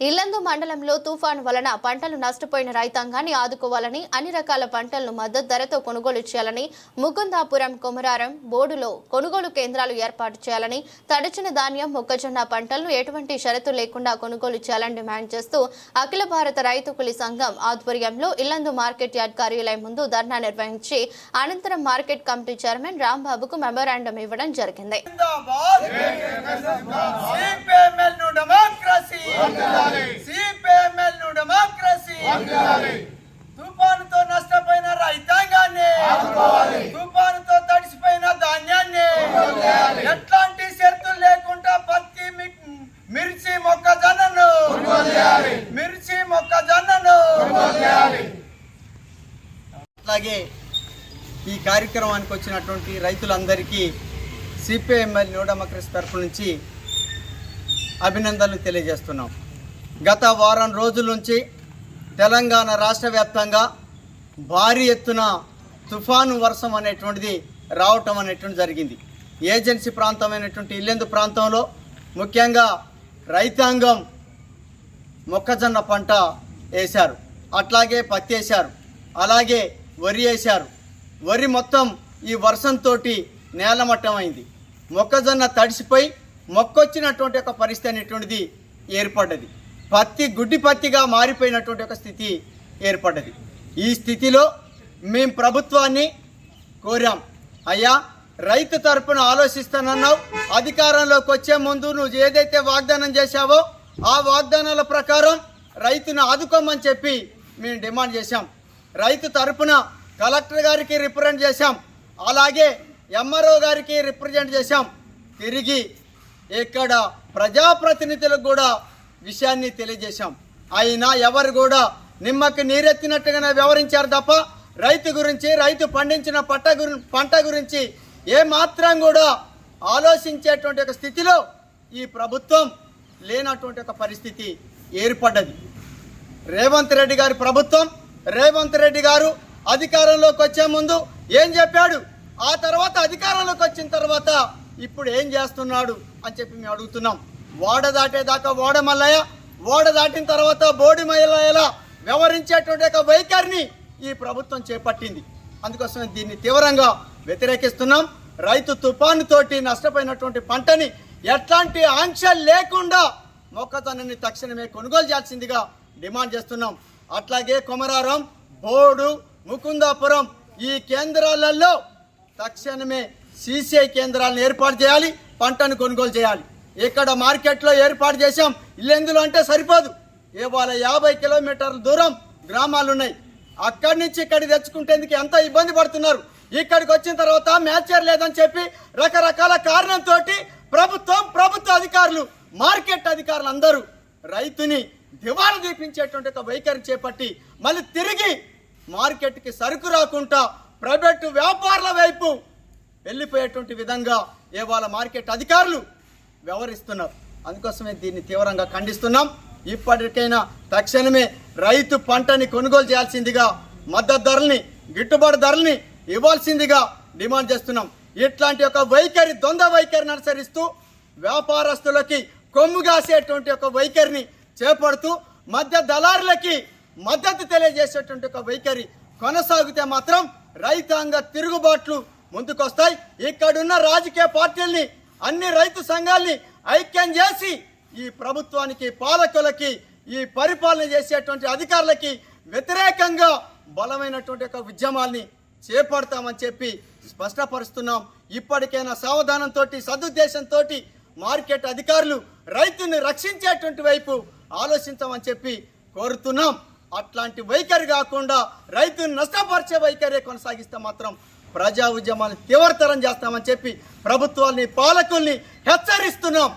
ఇల్లందు మండలంలో తుఫాను వలన పంటలు నష్టపోయిన రైతాంగాన్ని ఆదుకోవాలని అన్ని రకాల పంటలను మద్దతు ధరతో కొనుగోలు చేయాలని ముకుందాపురం కొమరారం బోర్డులో కొనుగోలు కేంద్రాలు ఏర్పాటు చేయాలని తడిచిన ధాన్యం మొక్కజొన్న పంటలను ఎటువంటి షరతు లేకుండా కొనుగోలు చేయాలని డిమాండ్ చేస్తూ అఖిల భారత రైతు కులి సంఘం ఆధ్వర్యంలో ఇల్లందు మార్కెట్ యార్డ్ కార్యాలయం ముందు ధర్నా నిర్వహించి అనంతరం మార్కెట్ కమిటీ చైర్మన్ రాంబాబుకు మెమోరాండం ఇవ్వడం జరిగింది. డెమోక్రసీ సిపిఎంఎల్ను డెమోక్రసీ తుఫానుతో నష్టపోయిన రైతాంగాన్ని. తుఫానుతో తడిసిపోయిన ధాన్యాన్ని. ఎట్లాంటి షరతులు లేకుండా పత్తి మిర్చి మొక్కజొన్నను. మిర్చి మొక్కజొన్నను. అట్లాగే ఈ కార్యక్రమానికి వచ్చినటువంటి రైతులందరికీ సిపిఐఎంఎల్ న్యూ డెమోక్రసీ తరఫు నుంచి అభినందనలు తెలియజేస్తున్నాం. గత వారం రోజుల నుంచి తెలంగాణ రాష్ట్ర వ్యాప్తంగా భారీ ఎత్తున తుఫాను వర్షం అనేటువంటిది రావటం అనేటువంటి జరిగింది. ఏజెన్సీ ప్రాంతమైనటువంటి ఇల్లెందు ప్రాంతంలో ముఖ్యంగా రైతాంగం మొక్కజొన్న పంట వేశారు. అట్లాగే పత్తి వేశారు. అలాగే వరి వేశారు. వరి మొత్తం ఈ వర్షంతో నేలమట్టమైంది. మొక్కజొన్న తడిసిపోయి మొక్కొచ్చినటువంటి ఒక పరిస్థితి అనేటువంటిది ఏర్పడ్డది. పత్తి గుడ్డి పత్తిగా మారిపోయినటువంటి ఒక స్థితి ఏర్పడ్డది. ఈ స్థితిలో మేము ప్రభుత్వాన్ని కోరాం. అయ్యా రైతు తరపున ఆలోచిస్తానన్నావు అధికారంలోకి వచ్చే ముందు నువ్వు ఏదైతే వాగ్దానం చేశావో ఆ వాగ్దానాల ప్రకారం రైతును ఆదుకోమని చెప్పి మేము డిమాండ్ చేశాం. రైతు తరపున కలెక్టర్ గారికి రిప్రజెంట్ చేశాం. అలాగే ఎంఆర్ఓ గారికి రిప్రజెంట్ చేశాం. తిరిగి ఇక్కడ ప్రజాప్రతినిధులకు కూడా విషయాన్ని తెలియజేశాం. అయినా ఎవరు కూడా నిమ్మకి నీరెత్తినట్టుగానే వ్యవహరించారు తప్ప రైతు గురించి రైతు పండించిన పంట గురి పంట గురించి ఏమాత్రం కూడా ఆలోచించేటువంటి ఒక స్థితిలో ఈ ప్రభుత్వం లేనటువంటి ఒక పరిస్థితి ఏర్పడ్డది. రేవంత్ రెడ్డి గారి ప్రభుత్వం రేవంత్ రెడ్డి గారు అధికారంలోకి వచ్చే ముందు ఏం చెప్పాడు? ఆ తర్వాత అధికారంలోకి వచ్చిన తర్వాత ఇప్పుడు ఏం చేస్తున్నాడు? అని చెప్పి మేము అడుగుతున్నాం. ఓడ దాటేదాకా ఓడ మల్లయ్య ఓడ దాటిన తర్వాత బోడి మల్లయ్యలా వ్యవహరించేటువంటి ఒక వైఖరిని ఈ ప్రభుత్వం చేపట్టింది. అందుకోసం దీన్ని తీవ్రంగా వ్యతిరేకిస్తున్నాం. రైతు తుఫాను తోటి నష్టపోయినటువంటి పంటని ఎట్లాంటి ఆంక్ష లేకుండా మొక్కజొన్నని తక్షణమే కొనుగోలు చేయాల్సిందిగా డిమాండ్ చేస్తున్నాం. అట్లాగే కొమరారం బోడు ముకుందాపురం ఈ కేంద్రాలలో తక్షణమే సీసీఐ కేంద్రాలను ఏర్పాటు చేయాలి. పంటను కొనుగోలు చేయాలి. ఇక్కడ మార్కెట్లో ఏర్పాటు చేశాం ఇల్లెందులో అంటే సరిపోదు. ఇవాళ యాభై కిలోమీటర్ల దూరం గ్రామాలు ఉన్నాయి అక్కడి నుంచి ఇక్కడికి తెచ్చుకుంటేందుకు ఎంత ఇబ్బంది పడుతున్నారు. ఇక్కడికి వచ్చిన తర్వాత మ్యాచర్ లేదని చెప్పి రకరకాల కారణంతో ప్రభుత్వం ప్రభుత్వ అధికారులు మార్కెట్ అధికారులు అందరూ రైతుని దివాలా దీపించేటువంటి ఒక వైఖరి చేపట్టి మళ్ళీ తిరిగి మార్కెట్కి సరుకు రాకుండా ప్రైవేటు వ్యాపారుల వైపు వెళ్ళిపోయేటువంటి విధంగా ఇవాళ మార్కెట్ అధికారులు వ్యవహరిస్తున్నారు. అందుకోసమే దీన్ని తీవ్రంగా ఖండిస్తున్నాం. ఇప్పటికైనా తక్షణమే రైతు పంటని కొనుగోలు చేయాల్సిందిగా మద్దతు ధరల్ని గిట్టుబాటు ధరల్ని ఇవ్వాల్సిందిగా డిమాండ్ చేస్తున్నాం. ఇట్లాంటి ఒక వైఖరి దొంద వైఖరిని అనుసరిస్తూ వ్యాపారస్తులకి కొమ్ము కాసేటువంటి ఒక వైఖరిని చేపడుతూ మధ్య దళారులకి మద్దతు తెలియజేసేటువంటి ఒక వైఖరి కొనసాగితే మాత్రం రైతాంగ తిరుగుబాట్లు ముందుకొస్తాయి. ఇక్కడున్న రాజకీయ పార్టీల్ని అన్ని రైతు సంఘాల్ని ఐక్యం చేసి ఈ ప్రభుత్వానికి పాలకులకి ఈ పరిపాలన చేసేటువంటి అధికారులకి వ్యతిరేకంగా బలమైనటువంటి ఒక ఉద్యమాల్ని చేపడతామని చెప్పి స్పష్టపరుస్తున్నాం. ఇప్పటికైనా సావధానంతో సదుద్దేశంతో మార్కెట్ అధికారులు రైతుని రక్షించేటువంటి వైపు ఆలోచించమని చెప్పి కోరుతున్నాం. అట్లాంటి వైఖరి కాకుండా రైతుని నష్టపరిచే వైఖరి కొనసాగిస్తే మాత్రం ప్రజా ఉద్యమాన్ని తీవ్రతరం చేస్తామని చెప్పి ప్రభుత్వాల్ని పాలకుల్ని హెచ్చరిస్తున్నాం.